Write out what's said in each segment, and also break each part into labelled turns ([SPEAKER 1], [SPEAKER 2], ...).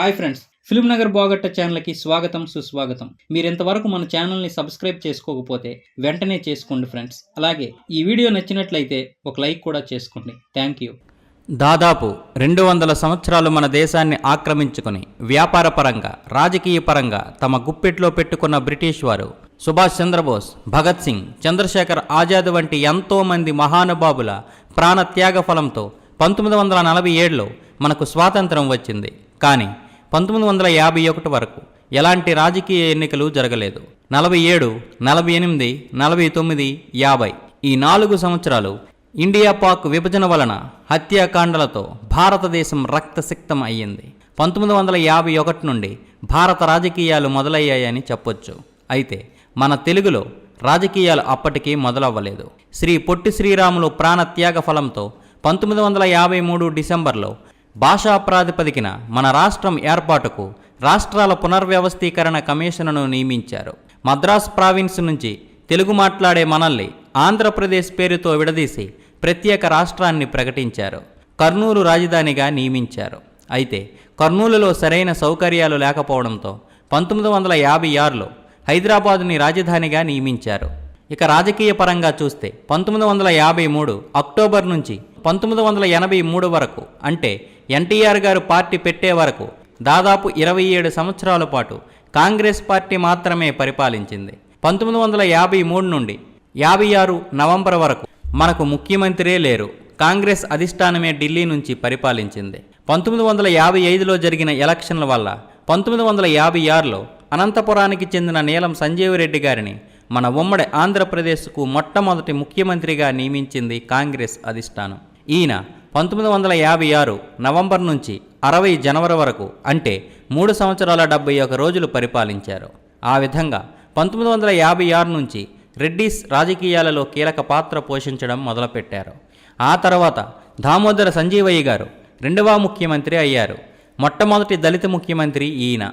[SPEAKER 1] Hi friends. Film Nagar బాగట్ట ఛానల్కి స్వాగతం సుస్వాగతం. మీరు ఇంతవరకు మన ఛానల్ని సబ్స్క్రైబ్ చేసుకోకపోతే వెంటనే చేసుకోండి ఫ్రెండ్స్. అలాగే ఈ వీడియో నచ్చినట్లయితే ఒక లైక్ కూడా చేసుకోండి. Thank you.
[SPEAKER 2] దాదాపు రెండు వందల సంవత్సరాలు మన దేశాన్ని ఆక్రమించుకొని వ్యాపారపరంగా రాజకీయ పరంగా తమ గుప్పెట్లో పెట్టుకున్న బ్రిటిష్ వారు సుభాష్ చంద్రబోస్ భగత్ సింగ్ చంద్రశేఖర్ ఆజాద్ వంటి ఎంతోమంది మహానుభావుల ప్రాణత్యాగ ఫలంతో పంతొమ్మిది వందల నలభై ఏడులో మనకు స్వాతంత్రం వచ్చింది. కానీ పంతొమ్మిది వందల యాభై ఒకటి వరకు ఎలాంటి రాజకీయ ఎన్నికలు జరగలేదు. నలభై ఏడు నలభై ఎనిమిది నలభై తొమ్మిది యాభై ఈ నాలుగు సంవత్సరాలు ఇండియా పాక్ విభజన వలన హత్యాకాండలతో భారతదేశం రక్తసిక్తం అయ్యింది. పంతొమ్మిది వందల యాభై ఒకటి నుండి భారత రాజకీయాలు మొదలయ్యాయని చెప్పొచ్చు. అయితే మన తెలుగులో రాజకీయాలు అప్పటికీ మొదలవ్వలేదు. శ్రీ పొట్టి శ్రీరాములు ప్రాణత్యాగ ఫలంతో పంతొమ్మిది వందల యాభై మూడు డిసెంబర్లో భాషా ప్రాతిపదికన మన రాష్ట్రం ఏర్పాటుకు రాష్ట్రాల పునర్వ్యవస్థీకరణ కమిషన్ను నియమించారు. మద్రాస్ ప్రావిన్స్ నుంచి తెలుగు మాట్లాడే మనల్ని ఆంధ్రప్రదేశ్ పేరుతో విడదీసి ప్రత్యేక రాష్ట్రాన్ని ప్రకటించారు. కర్నూలు రాజధానిగా నియమించారు. అయితే కర్నూలులో సరైన సౌకర్యాలు లేకపోవడంతో పంతొమ్మిది వందల యాభై ఆరులో హైదరాబాదుని రాజధానిగా నియమించారు. ఇక రాజకీయ పరంగా చూస్తే పంతొమ్మిది వందల యాభై మూడు అక్టోబర్ నుంచి పంతొమ్మిది వందల ఎనభై మూడు వరకు అంటే ఎన్టీఆర్ గారు పార్టీ పెట్టే వరకు దాదాపు ఇరవై ఏడు సంవత్సరాల పాటు కాంగ్రెస్ పార్టీ మాత్రమే పరిపాలించింది. పంతొమ్మిది వందల యాభై మూడు నుండి యాభై ఆరు నవంబర్ వరకు మనకు ముఖ్యమంత్రే లేరు. కాంగ్రెస్ అధిష్టానమే ఢిల్లీ నుంచి పరిపాలించింది. పంతొమ్మిది వందల యాభై ఐదులో జరిగిన ఎలక్షన్ల వల్ల పంతొమ్మిది వందల యాభై ఆరులో అనంతపురానికి చెందిన నీలం సంజీవరెడ్డి గారిని మన ఉమ్మడి ఆంధ్రప్రదేశ్కు మొట్టమొదటి ముఖ్యమంత్రిగా నియమించింది కాంగ్రెస్ అధిష్టానం. ఈయన పంతొమ్మిది వందల యాభై ఆరు నవంబర్ నుంచి అరవై జనవరి వరకు అంటే మూడు సంవత్సరాల డెబ్బై ఒక రోజులు పరిపాలించారు. ఆ విధంగా పంతొమ్మిది వందల యాభై ఆరు నుంచి రెడ్డిస్ రాజకీయాలలో కీలక పాత్ర పోషించడం మొదలుపెట్టారు. ఆ తర్వాత దామోదర సంజీవయ్య గారు రెండవ ముఖ్యమంత్రి అయ్యారు. మొట్టమొదటి దళిత ముఖ్యమంత్రి ఈయన.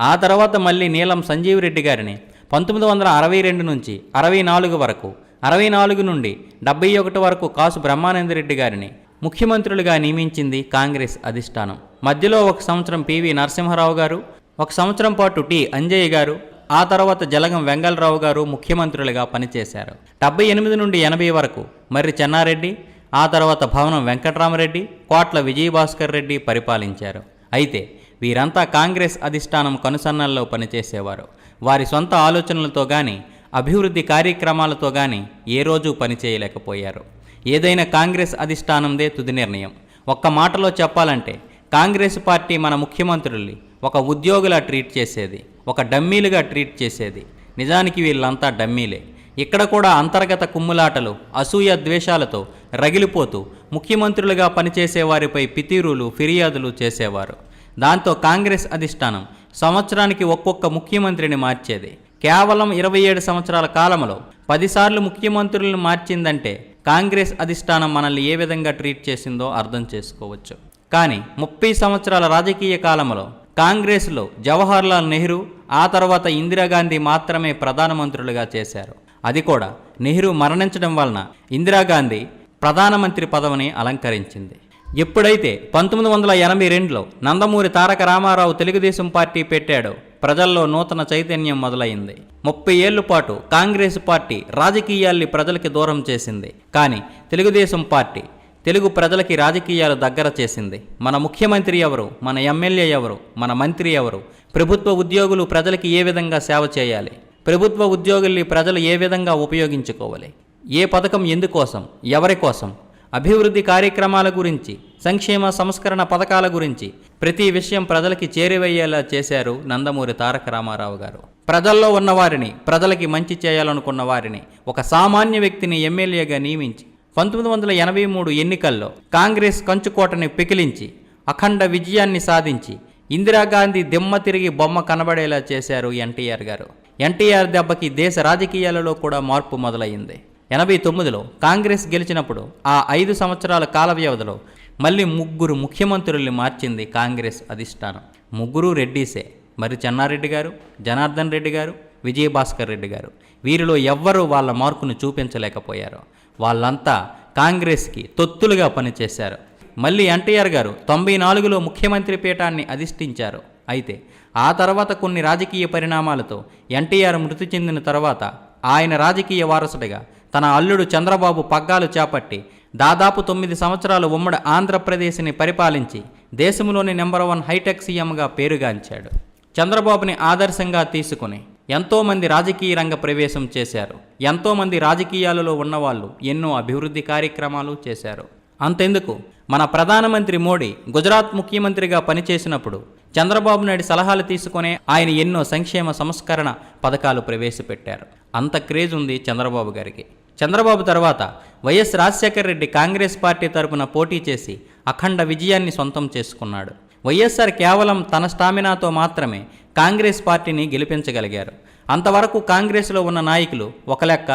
[SPEAKER 2] ఆ తర్వాత మళ్ళీ నీలం సంజీవ్ రెడ్డి గారిని పంతొమ్మిది వందల అరవై రెండు నుంచి అరవై నాలుగు వరకు అరవై నాలుగు నుండి డెబ్బై ఒకటి వరకు కాసు బ్రహ్మానందరెడ్డి గారిని ముఖ్యమంత్రులుగా నియమించింది కాంగ్రెస్ అధిష్టానం. మధ్యలో ఒక సంవత్సరం పివి నరసింహారావు గారు ఒక సంవత్సరం పాటు టి అంజయ్య గారు ఆ తర్వాత జలగం వెంగళరావు గారు ముఖ్యమంత్రులుగా పనిచేశారు. డెబ్బై ఎనిమిది నుండి ఎనభై వరకు మర్రి చెన్నారెడ్డి ఆ తర్వాత భవనం వెంకట్రామరెడ్డి కోట్ల విజయభాస్కర్ రెడ్డి పరిపాలించారు. అయితే వీరంతా కాంగ్రెస్ అధిష్టానం కనుసన్నల్లో పనిచేసేవారు. వారి సొంత ఆలోచనలతో కానీ అభివృద్ధి కార్యక్రమాలతో కానీ ఏ రోజు పనిచేయలేకపోయారు. ఏదైనా కాంగ్రెస్ అధిష్టానందే తుది నిర్ణయం. ఒక్క మాటలో చెప్పాలంటే కాంగ్రెస్ పార్టీ మన ముఖ్యమంత్రుల్ని ఒక ఉద్యోగులా ట్రీట్ చేసేది ఒక డమ్మీలుగా ట్రీట్ చేసేది. నిజానికి వీళ్ళంతా డమ్మీలే. ఇక్కడ కూడా అంతర్గత కుమ్ములాటలు అసూయ ద్వేషాలతో రగిలిపోతూ ముఖ్యమంత్రులుగా పనిచేసే వారిపై పితీరులు ఫిర్యాదులు చేసేవారు. దాంతో కాంగ్రెస్ అధిష్టానం సంవత్సరానికి ఒక్కొక్క ముఖ్యమంత్రిని మార్చేది. కేవలం ఇరవై ఏడు సంవత్సరాల కాలంలో పదిసార్లు ముఖ్యమంత్రులను మార్చిందంటే కాంగ్రెస్ అధిష్టానం మనల్ని ఏ విధంగా ట్రీట్ చేసిందో అర్థం చేసుకోవచ్చు. కానీ ముప్పై సంవత్సరాల రాజకీయ కాలంలో కాంగ్రెస్లో జవహర్లాల్ నెహ్రూ ఆ తర్వాత ఇందిరాగాంధీ మాత్రమే ప్రధానమంత్రులుగా చేశారు. అది కూడా నెహ్రూ మరణించడం వలన ఇందిరాగాంధీ ప్రధానమంత్రి పదవిని అలంకరించింది. ఎప్పుడైతే పంతొమ్మిది వందల ఎనభై రెండులో నందమూరి తారక రామారావు తెలుగుదేశం పార్టీ పెట్టాడో ప్రజల్లో నూతన చైతన్యం మొదలైంది. ముప్పై ఏళ్ళ పాటు కాంగ్రెస్ పార్టీ రాజకీయాల్ని ప్రజలకి దూరం చేసింది. కానీ తెలుగుదేశం పార్టీ తెలుగు ప్రజలకి రాజకీయాలు దగ్గర చేసింది. మన ముఖ్యమంత్రి ఎవరు? మన ఎమ్మెల్యే ఎవరు? మన మంత్రి ఎవరు? ప్రభుత్వ ఉద్యోగులు ప్రజలకి ఏ విధంగా సేవ చేయాలి? ప్రభుత్వ ఉద్యోగుల్ని ప్రజలు ఏ విధంగా ఉపయోగించుకోవాలి? ఏ పథకం ఎందుకోసం? ఎవరి కోసం? అభివృద్ధి కార్యక్రమాల గురించి సంక్షేమ సంస్కరణ పథకాల గురించి ప్రతి విషయం ప్రజలకి చేరువయ్యేలా చేశారు నందమూరి తారక రామారావు గారు. ప్రజల్లో ఉన్నవారిని ప్రజలకి మంచి చేయాలనుకున్న వారిని ఒక సామాన్య వ్యక్తిని ఎమ్మెల్యేగా నియమించి పంతొమ్మిది వందల ఎనభై మూడు ఎన్నికల్లో కాంగ్రెస్ కంచుకోటని పికిలించి అఖండ విజయాన్ని సాధించి ఇందిరాగాంధీ దిమ్మ తిరిగి బొమ్మ కనబడేలా చేశారు ఎన్టీఆర్ గారు. ఎన్టీఆర్ దెబ్బకి దేశ రాజకీయాలలో కూడా మార్పు మొదలైంది. ఎనభై తొమ్మిదిలో కాంగ్రెస్ గెలిచినప్పుడు ఆ ఐదు సంవత్సరాల కాల వ్యవధిలో మళ్ళీ ముగ్గురు ముఖ్యమంత్రుల్ని మార్చింది కాంగ్రెస్ అధిష్టానం. ముగ్గురు రెడ్డీసే. మరి చెన్నారెడ్డి గారు జనార్దన్ రెడ్డి గారు విజయభాస్కర్ రెడ్డి గారు. వీరిలో ఎవ్వరూ వాళ్ళ మార్కును చూపించలేకపోయారు. వాళ్ళంతా కాంగ్రెస్కి తొత్తులుగా పనిచేశారు. మళ్ళీ ఎన్టీఆర్ గారు తొంభై నాలుగులో ముఖ్యమంత్రి పీఠాన్ని అధిష్ఠించారు. అయితే ఆ తర్వాత కొన్ని రాజకీయ పరిణామాలతో ఎన్టీఆర్ మృతి చెందిన తర్వాత ఆయన రాజకీయ వారసుడిగా తన అల్లుడు చంద్రబాబు పగ్గాలు చేపట్టి దాదాపు తొమ్మిది సంవత్సరాలు ఉమ్మడి ఆంధ్రప్రదేశ్ని పరిపాలించి దేశంలోని నెంబర్ వన్ హైటెక్ సీఎంగా పేరుగాంచాడు. చంద్రబాబుని ఆదర్శంగా తీసుకుని ఎంతోమంది రాజకీయ రంగ ప్రవేశం చేశారు. ఎంతోమంది రాజకీయాలలో ఉన్నవాళ్ళు ఎన్నో అభివృద్ధి కార్యక్రమాలు చేశారు. అంతెందుకు? మన ప్రధానమంత్రి మోడీ గుజరాత్ ముఖ్యమంత్రిగా పనిచేసినప్పుడు చంద్రబాబు నాయుడు సలహాలు తీసుకునే ఆయన ఎన్నో సంక్షేమ సంస్కరణ పథకాలు ప్రవేశపెట్టారు. అంత క్రేజ్ ఉంది చంద్రబాబు గారికి. చంద్రబాబు తర్వాత వైఎస్ రాజశేఖర రెడ్డి కాంగ్రెస్ పార్టీ తరపున పోటీ చేసి అఖండ విజయాన్ని సొంతం చేసుకున్నాడు. వైఎస్ఆర్ కేవలం తన స్టామినాతో మాత్రమే కాంగ్రెస్ పార్టీని గెలిపించగలిగారు. అంతవరకు కాంగ్రెస్లో ఉన్న నాయకులు ఒక లెక్క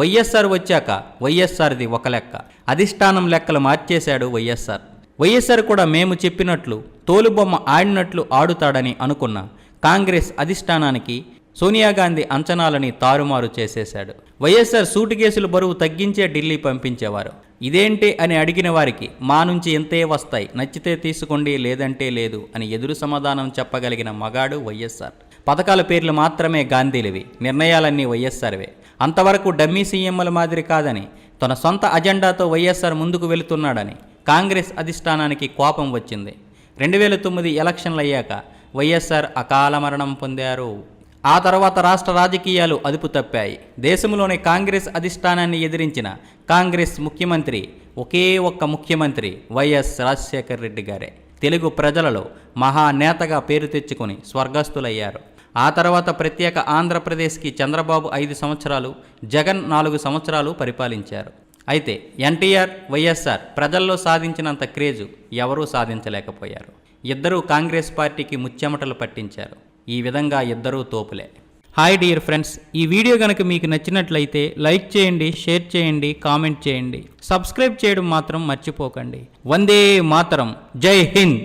[SPEAKER 2] వైఎస్ఆర్ వచ్చాక వైఎస్ఆర్ది ఒక లెక్క. అధిష్టానం లెక్కలు మార్చేశాడు వైఎస్ఆర్. వైఎస్ఆర్ కూడా మేము చెప్పినట్లు తోలుబొమ్మ ఆడినట్లు ఆడుతాడని అనుకున్న కాంగ్రెస్ అధిష్టానానికి సోనియా గాంధీ అంచనాలని తారుమారు చేసేశాడు. వైఎస్ఆర్ సూటు కేసులు బరువు తగ్గించే ఢిల్లీ పంపించేవారు. ఇదేంటి అని అడిగిన వారికి మా నుంచి ఎంతే వస్తాయి నచ్చితే తీసుకోండి లేదంటే లేదు అని ఎదురు సమాధానం చెప్పగలిగిన మగాడు వైఎస్ఆర్. పథకాల పేర్లు మాత్రమే గాంధీలవి నిర్ణయాలన్నీ వైఎస్ఆర్వే. అంతవరకు డమ్మీ సీఎంల మాదిరి కాదని తన సొంత అజెండాతో వైఎస్ఆర్ ముందుకు వెళుతున్నాడని కాంగ్రెస్ అధిష్టానానికి కోపం వచ్చింది. రెండు వేల తొమ్మిది ఎలక్షన్లు అయ్యాక వైఎస్ఆర్ అకాల మరణం పొందారు. ఆ తర్వాత రాష్ట్ర రాజకీయాలు అదుపు తప్పాయి. దేశంలోని కాంగ్రెస్ అధిష్టానాన్ని ఎదిరించిన కాంగ్రెస్ ముఖ్యమంత్రి ఒకే ఒక్క ముఖ్యమంత్రి వైఎస్ రాజశేఖర్ రెడ్డి గారే. తెలుగు ప్రజలలో మహానేతగా పేరు తెచ్చుకొని స్వర్గస్థులయ్యారు. ఆ తర్వాత ప్రత్యేక ఆంధ్రప్రదేశ్కి చంద్రబాబు ఐదు సంవత్సరాలు జగన్ నాలుగు సంవత్సరాలు పరిపాలించారు. అయితే ఎన్టీఆర్ వైఎస్ఆర్ ప్రజల్లో సాధించినంత క్రేజు ఎవరూ సాధించలేకపోయారు. ఇద్దరూ కాంగ్రెస్ పార్టీకి ముచ్చెమటలు పట్టించారు. ఈ విధంగా ఇద్దరూ తోపులే.
[SPEAKER 1] హాయ్ డియర్ ఫ్రెండ్స్ ఈ వీడియో కనుక మీకు నచ్చినట్లయితే లైక్ చేయండి షేర్ చేయండి కామెంట్ చేయండి. సబ్స్క్రైబ్ చేయడం మాత్రం మర్చిపోకండి. వందే మాతరం. జై హింద్.